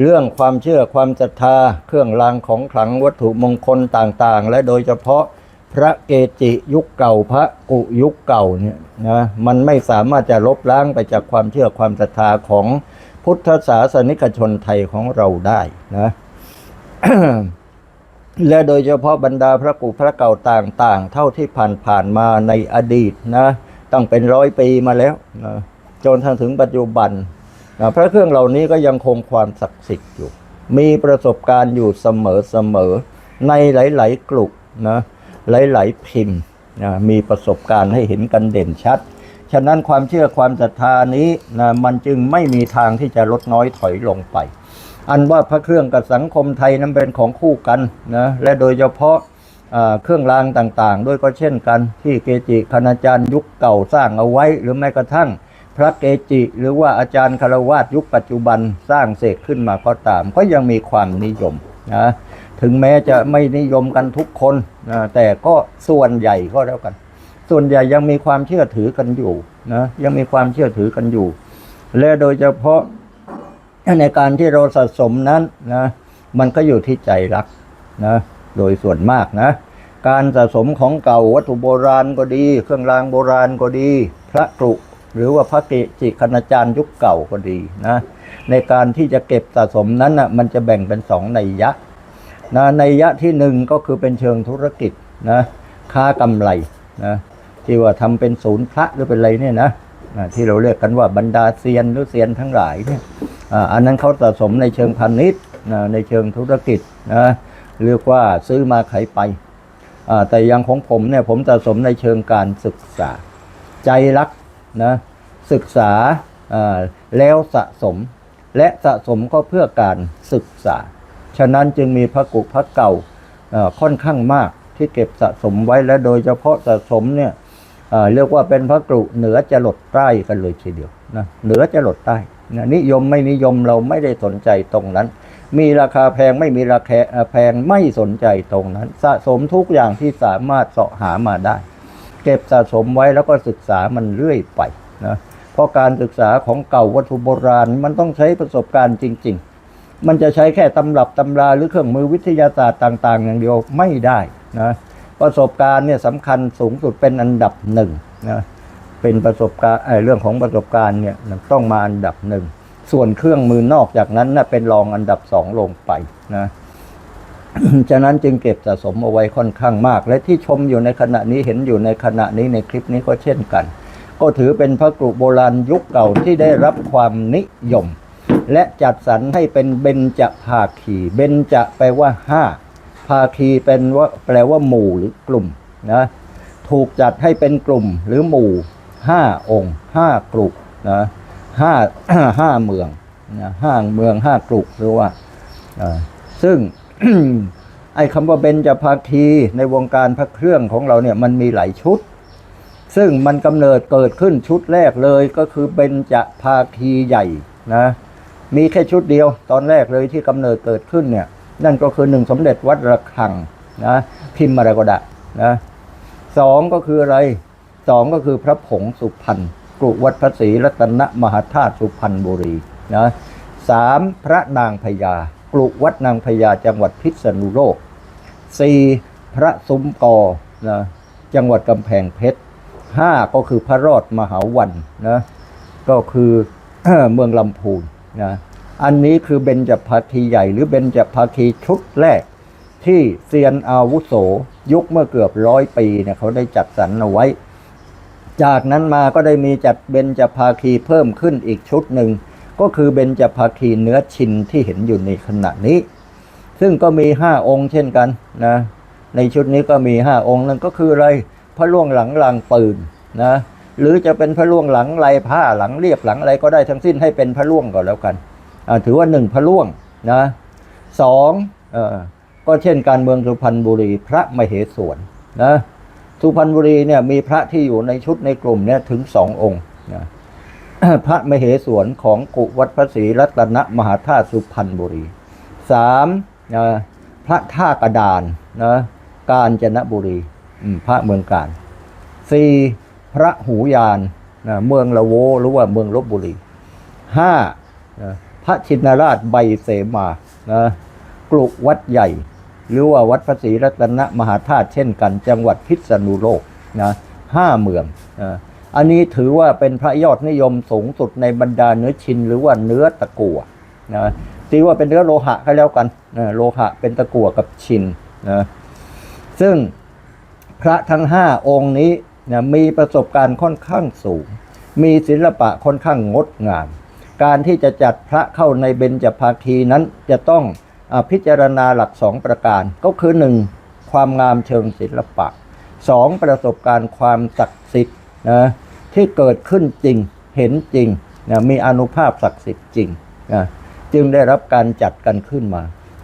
เรื่องความเชื่อความศรัทธา เครื่องรางของขลังวัตถุมงคลต่างๆ และโดยเฉพาะพระเกจิยุคเก่าพระกุยุคเก่าเนี่ยนะมันไม่สามารถจะลบล้างไปจากความเชื่อความศรัทธาของพุทธศาสนิกชนไทยของเราได้นะและโดยเฉพาะบรรดาพระกุพระเก่าต่างๆ เท่าที่ผ่านๆมาในอดีตนะตั้งเป็นร้อยปีมาแล้วนะจนทันถึงปัจจุบัน นะพระเครื่องเหล่านี้ก็ยังคงความศักดิ์สิทธิ์อยู่ มีประสบการณ์อยู่เสมอๆในหลาย ๆ กลุ่มนะหลาย ๆ พิมพ์นะมีประสบการณ์ให้เห็นกันเด่นชัด ฉะนั้นความเชื่อความศรัทธานี้นะมันจึงไม่มีทางที่จะลดน้อยถอยลงไป อันว่าพระเครื่องกับสังคมไทยนั้นเป็นของคู่กันนะและโดยเฉพาะเครื่องรางต่างๆ ด้วยก็เช่นกัน ที่เกจิคณาจารย์ยุคเก่าสร้างเอาไว้ หรือแม้กระทั่ง พระเกจิหรือว่าอาจารย์คารวาสยุคปัจจุบันสร้างเสกขึ้นมาก็ตาม ก็ยังมีความนิยมนะถึงแม้จะไม่นิยมกันทุกคนนะแต่ก็ส่วนใหญ่ก็แล้วกัน ส่วนใหญ่ยังมีความเชื่อถือกันอยู่นะยังมีความเชื่อถือกันอยู่ และโดยเฉพาะในการที่เราสะสมนั้นนะมันก็อยู่ที่ใจรักนะโดยส่วนมากนะการสะสมของเก่าวัตถุโบราณก็ดี เครื่องรางโบราณก็ดี พระกรุ หรือว่าพระเกจิคณาจารย์ยุคเก่าก็ดีนะในการที่จะเก็บสะสมนั้นนะมันจะแบ่งเป็นสองในยะนะในยะที่หนึ่งก็คือเป็นเชิงธุรกิจนะค้ากำไรนะที่ว่าทำเป็นศูนย์พระหรือเป็นอะไรเนี่ยนะที่เราเรียกกันว่าบรรดาเซียนหรือเซียนทั้งหลายเนี่ยอันนั้นเขาสะสมในเชิงพาณิชย์นะในเชิงธุรกิจนะเรียกว่าซื้อมาขายไป แต่อยังของผมเนี่ยผมสะสมในเชิงการศึกษา ใจรัก นะศึกษาแล้วสะสม และสะสมก็เพื่อการศึกษา ฉะนั้นจึงมีพระกุพระเก่าค่อนข้างมากที่เก็บสะสมไว้และโดยเฉพาะสะสมเนี่ยเรียกว่าเป็นพระกรุเหนือจะหลดใต้กันเลยทีเดียวนะเหนือจะหลดใต้นะนิยมไม่นิยมเราไม่ได้สนใจตรงนั้น มีราคาแพงไม่มีราคาแพงไม่สนใจตรงนั้น สะสมทุกอย่างที่สามารถเสาะหามาได้ เก็บสะสมไว้แล้วก็ศึกษามันเรื่อยไปนะเพราะการศึกษาของเก่าวัตถุโบราณ มันต้องใช้ประสบการณ์จริง ๆ มันจะใช้แค่ตำรับตำราหรือเครื่องมือวิทยาศาสตร์ต่างๆ อย่างเดียวไม่ได้นะประสบการณ์เนี่ยสำคัญสูงสุดเป็นอันดับหนึ่งนะเป็นประสบการณ์เรื่องของประสบการณ์เนี่ยต้องมาอันดับหนึ่งส่วนเครื่องมือนอกจากนั้นนะเป็นรองอันดับสองลงไปนะ ฉะนั้นจึงเก็บสะสมเอาไว้ค่อนข้างมาก และที่ชมอยู่ในขณะนี้เห็นอยู่ในขณะนี้ในคลิปนี้ก็เช่นกัน ก็ถือเป็นพระกรุโบราณยุคเก่าที่ได้รับความนิยม และจัดสรรให้เป็นเบญจภาคีเบญจะแปลว่าห้าภาคีเป็นว่าแปลว่าหมู่หรือกลุ่มนะถูกจัดให้เป็นกลุ่มหรือหมู่ห้าองค์ห้ากลุ่มนะห้าห้าเมืองนะห้าเมืองห้ากลุ่มหรือว่าอ่าซึ่ง ไอ้คำว่าเบญจภาคีในวงการพระเครื่องของเราเนี่ยมันมีหลายชุด ซึ่งมันกำเนิดเกิดขึ้นชุดแรกเลยก็คือเบญจภาคีใหญ่นะมีแค่ชุดเดียวตอนแรกเลยที่กำเนิดเกิดขึ้นเนี่ยนั่นก็คือหนึ่งสมเด็จวัดระฆังนะพิมพ์อะไรก็ได้นะสองก็คืออะไรสองก็คือพระผงสุพรรณกรุวัดพระศรีรัตนมหาธาตุสุพรรณบุรีนะสามพระนางพญา กรุวัดนางพญาจังหวัดพิษณุโลกสี่พระซุ้มกอนะจังหวัดกำแพงเพชรห้าก็คือพระรอดมหาวันนะก็คือเมืองลำพูนนะอันนี้คือเบญจภาคีใหญ่หรือเบญจภาคีชุดแรก ที่เซียนอาวุโสยุคเมื่อเกือบร้อยปีเนี่ยเขาได้จัดสรรเอาไว้ จากนั้นมาก็ได้มีจัดเบญจภาคีเพิ่มขึ้นอีกชุดหนึ่ง ก็คือเบญจภาคีเนื้อชินที่เห็นอยู่ในขณะนี้ ซึ่งก็มีห้าองค์เช่นกันนะ ในชุดนี้ก็มีห้าองค์นั่นก็คืออะไรพระล่วงหลังลางปืนนะหรือจะเป็นพระล่วงหลังลายผ้าหลังเรียบหลังอะไรก็ได้ทั้งสิ้นให้เป็นพระล่วงก็แล้วกันถือว่าหนึ่งพระล่วงนะสองอก็เช่นการเมืองสุพรรณบุรีพระมเหสวนนะสุพรรณบุรีเนี่ยมีพระที่อยู่ในชุดในกลุ่มเนี่ยถึงสององค์นะ พระมเหสวนของกุวัดพระศรีรัตนมหาธาตุสุพรรณบุรีสามพระท่ากระดานนะกาญจนบุรีพระเมืองการสี่พระหูยานนะเมืองละโวหรือว่าเมืองลบบุรีห้านะพพระชินราชใบเสมานะกลุวัดใหญ่ หรือว่าวัดพระศรีรัตนมหาธาตุเช่นกัน จังหวัดพิษณุโลกนะห้าเมืองนะ อันนี้ถือว่าเป็นพระยอดนิยมสูงสุดในบรรดาเนื้อชินหรือว่าเนื้อตะกั่วนะตีว่าเป็นเนื้อโลหะก็แล้วกันนะโลหะเป็นตะกั่วกับชินนะซึ่งพระทั้งห้าองค์นี้นะมีประสบการณ์ค่อนข้างสูง มีศิลปะค่อนข้างงดงาม การที่จะจัดพระเข้าในเบญจภาคีนั้นจะต้องอพิจารณาหลักสองประการก็คือหนึ่งความงามเชิงศิลปะสองประสบการณ์ความศักดิ์สิทธิ์ นะที่เกิดขึ้นจริงเห็นจริงนะมีอนุภาพศักดิ์สิทธิ์จริงนะจึงได้รับการจัดกันขึ้นมา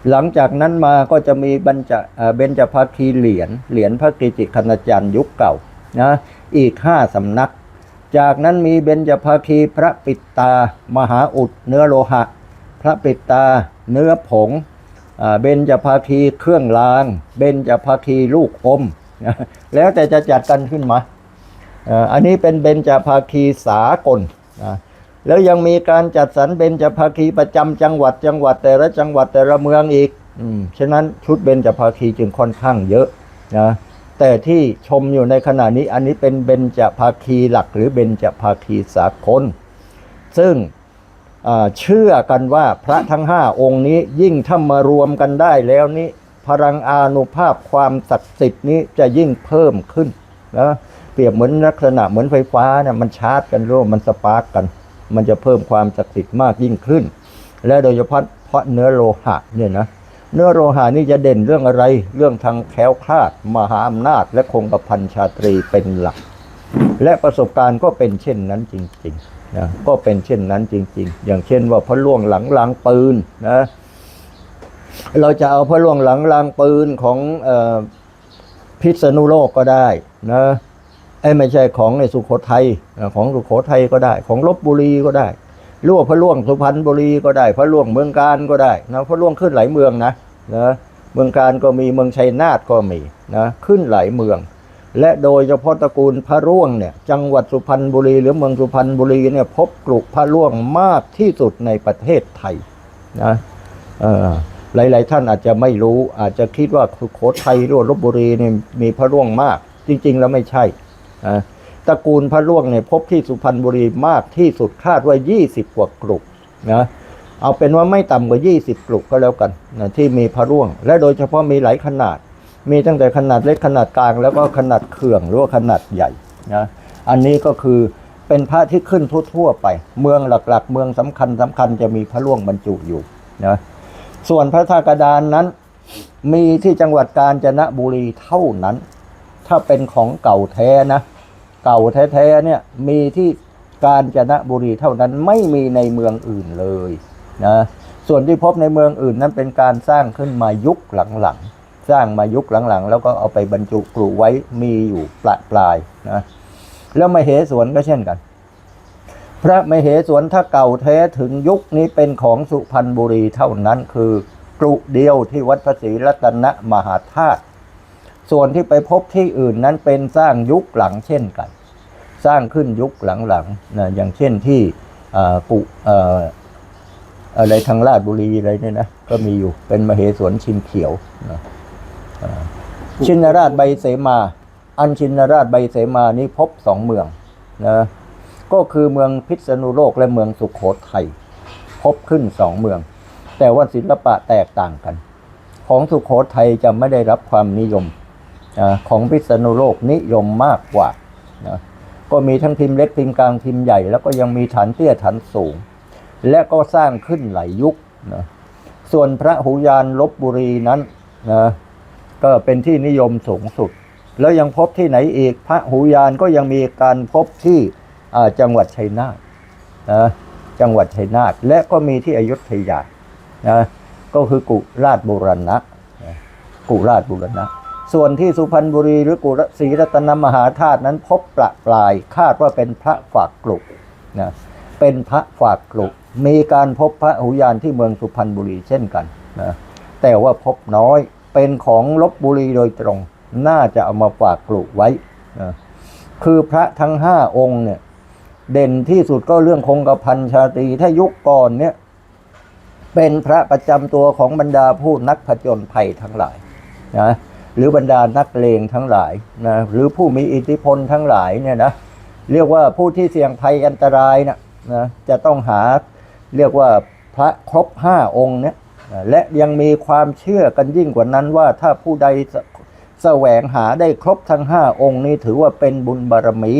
หลังจากนั้นมาก็จะมีบรรจเอ่อเบญจภาคีเหรียญเหรียญพระกิจิคณาจารย์ยุคเก่านะอีกห้าสำนัก จากนั้นมีเบญจภาคีพระปิตามหาอุดเนื้อโลหะ พระปิตาเนื้อผงเบญจภาคีเครื่องราง เบญจภาคีลูกอมนะแล้วแต่จะจัดกันขึ้นมา อันนี้เป็นเบญจภาคีสากลนะแล้วยังมีการจัดสรรเบญจภาคีประจำจังหวัดจังหวัดแต่ละจังหวัดแต่ละเมืองอีกอืมฉะนั้นชุดเบญจภาคีจึงค่อนข้างเยอะนะแต่ที่ชมอยู่ในขณะนี้อันนี้เป็นเบญจภาคีหลักหรือเบญจภาคีสากลซึ่งเชื่อกันว่าพระทั้งห้าองค์นี้ยิ่งถ้ามารวมกันได้แล้วนี้พลังอานุภาพความศักดิ์สิทธิ์นี้จะยิ่งเพิ่มขึ้นนะ เปรียบเหมือนลักษณะเหมือนไฟฟ้าเนี่ยมันชาร์จกันร่วมมันสปาร์กกัน มันจะเพิ่มความศักดิ์สิทธิ์มากยิ่งขึ้น และโดยเฉพาะเพราะเนื้อโลหะเนี่ยนะเนื้อโลหะนี่จะเด่นเรื่องอะไร เรื่องทางแคล้วคลาด มหาอำนาจ และคงกระพันชาตรีเป็นหลัก และประสบการณ์ก็เป็นเช่นนั้นจริงๆนะก็เป็นเช่นนั้นจริง ๆ อย่างเช่นว่าพระล่วงหลังลางปืนนะเราจะเอาพระล่วงหลังลางปืนของออพิษณุโลกก็ได้นะ ไอ้ไม่ใช่ของในสุโขทัยของสุโขทัยก็ได้ ของลบบุรีก็ได้หรือว่าพระล่วงสุพรรณบุรีก็ได้พระล่วงเมืองการก็ได้นะพระล่วงขึ้นหลายเมืองนะนะเมืองการก็มีเมืองชัยนาทก็มีนะขึ้นหลายเมือง และโดยเฉพาะตระกูลพระร่วงเนี่ยจังหวัดสุพรรณบุรี หรือเมืองสุพรรณบุรีเนี่ยพบกลุ่มพระร่วงมากที่สุดในประเทศไทยนะเออหลาย ๆ ท่านอาจจะไม่รู้อาจจะคิดว่าสุโขทัยหรือลบบุรีเนี่ยมีพระร่วงมาก จริง ๆ แล้วไม่ใช่ นะตระกูลพระร่วงเนี่ยพบที่สุพรรณบุรีมากที่สุดคาดว่า 20 กว่ากลุ่มนะเอาเป็นว่าไม่ต่ำกว่า 20 กลุ่มก็แล้วกันนะที่มีพระร่วง และโดยเฉพาะมีหลายขนาด มีตั้งแต่ขนาดเล็กขนาดกลาง แล้วก็ขนาดเขื่องหรือว่าขนาดใหญ่นะอันนี้ก็คือเป็นพระที่ขึ้นทั่วๆไป เมืองหลักๆ เมืองสำคัญสำคัญจะมีพระร่วงบรรจุอยู่นะส่วนพระธาตุกระดานนั้น มีที่จังหวัดกาญจนบุรีเท่านั้น ถ้าเป็นของเก่าแท้นะ เก่าแท้ๆเนี่ยมีที่กาญจนบุรีเท่านั้นไม่มีในเมืองอื่นเลยนะส่วนที่พบในเมืองอื่นนั้นเป็นการสร้างขึ้นมายุคหลังๆ สร้างมายุคหลังๆ แล้วก็เอาไปบรรจุกลูไว้มีอยู่ปลายปลายๆนะแล้วมเหสวนก็เช่นกัน พระมเหสวนถ้าเก่าแท้ถึงยุคนี้เป็นของสุพรรณบุรีเท่านั้นคือกรุเดียวที่วัดพระศรีรัตนมหาธาตุ ส่วนที่ไปพบที่อื่นนั้นเป็นสร้างยุคหลังเช่นกัน สร้างขึ้นยุคหลังๆนะอย่างเช่นที่อ่ากุอะไรทางราชบุรีอะไรเนี่ยนะก็มีอยู่เป็นมเหสวนชินเขียวนะชินราชใบเสมา อันชินราชใบเสมานี้พบสองเมืองนะก็คือเมืองพิษณุโลกและเมืองสุขโขทัยพบขึ้นสองเมือง แต่ว่าศิลปะแตกต่างกัน ของสุขโขทัยจะไม่ได้รับความนิยม ของพิษณุโลกนิยมมากกว่านะก็มีทั้งพิมพ์เล็กพิมพ์กลางพิมพ์ใหญ่ แล้วก็ยังมีฐานเตี้ยฐานสูง และก็สร้างขึ้นหลายยุคนะส่วนพระหูยานลบบุรีนั้นนะก็เป็นที่นิยมสูงสุด แล้วยังพบที่ไหนอีกพระหูยานก็ยังมีการพบที่จังหวัดชัยนาทนะจังหวัดชัยนาทและก็มีที่อยุธยานะก็คือกุราชบุรณะนะกุราชบุรณะ ส่วนที่สุพรรณบุรีหรือกุศรีรัตนมหาธาตุนั้นพบประปรายคาดว่าเป็นพระฝากกลุกนะเป็นพระฝากกลุกมีการพบพระหูยานที่เมืองสุพรรณบุรีเช่นกันนะแต่ว่าพบน้อยเป็นของลบบุรีโดยตรง น่าจะเอามาฝากกลุกไว้นะคือพระทั้งห้าองค์เนี่ยเด่นที่สุดก็เรื่องคงกระพันชาตรีถ้ายุคก่อนเนี่ยเป็นพระประจำตัวของบรรดาผู้นักผจญภัยทั้งหลายนะ หรือบรรดานักเลงทั้งหลายนะหรือผู้มีอิทธิพลทั้งหลายเนี่ยนะเรียกว่าผู้ที่เสี่ยงภัยอันตรายนะนะจะต้องหาเรียกว่าพระครบห้าองค์เนี่ยและยังมีความเชื่อกันยิ่งกว่านั้นว่าถ้าผู้ใดแสแสวงหาได้ครบทั้งห้าองค์นี้ถือว่าเป็นบุญบารมี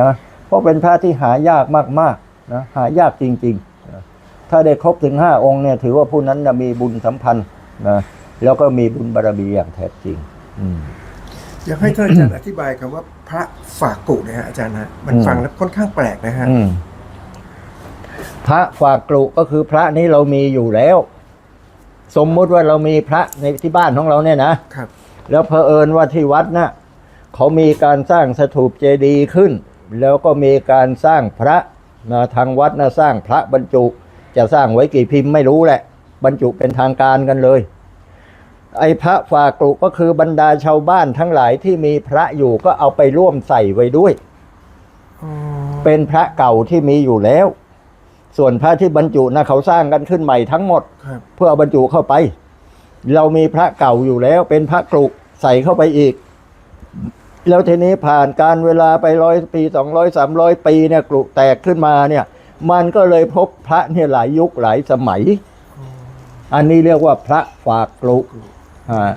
นะเพราะเป็นพระที่หายากมากๆนะหายากจริงๆ ถ้าได้ครบถึงห้าองค์เนี่ยถือว่าผู้นั้นนะมีบุญสัมพันธ์นะ แล้วก็มีบุญบารมีอย่างแท้จริง อืม อยากให้ท่านอาจารย์อธิบายคำว่าพระฝากกุนะฮะอาจารย์ฮะมันอืม ฟังแล้วค่อนข้างแปลกนะฮะอืมพระฝากกรุก็คือพระนี้เรามีอยู่แล้ว สมมุติว่าเรามีพระในที่บ้านของเราเนี่ยนะ ครับ แล้วเผอิญว่าที่วัดน่ะเขามีการสร้างสถูปเจดีย์ขึ้น แล้วก็มีการสร้างพระนะทางวัดนะสร้างพระบรรจุ จะสร้างไว้กี่พิมพ์ไม่รู้แหละ บรรจุเป็นทางการกันเลย ไอ้พระฝากกรุก็คือบรรดาชาวบ้านทั้งหลายที่มีพระอยู่ก็เอาไปร่วมใส่ไว้ด้วยอ๋อเป็นพระเก่าที่มีอยู่แล้ว ส่วนพระที่บรรจุนะเขาสร้างกันขึ้นใหม่ทั้งหมดครับเพื่อเอาบรรจุเข้าไป เรามีพระเก่าอยู่แล้ว เป็นพระกรุใส่เข้าไปอีก แล้วทีนี้ผ่านการเวลาไปร้อยปีสองร้อยสามร้อยปีเนี่ยกรุแตกขึ้นมาเนี่ย มันก็เลยพบพระเนี่ยหลายยุคหลายสมัย อันนี้เรียกว่าพระฝากกรุ อ่า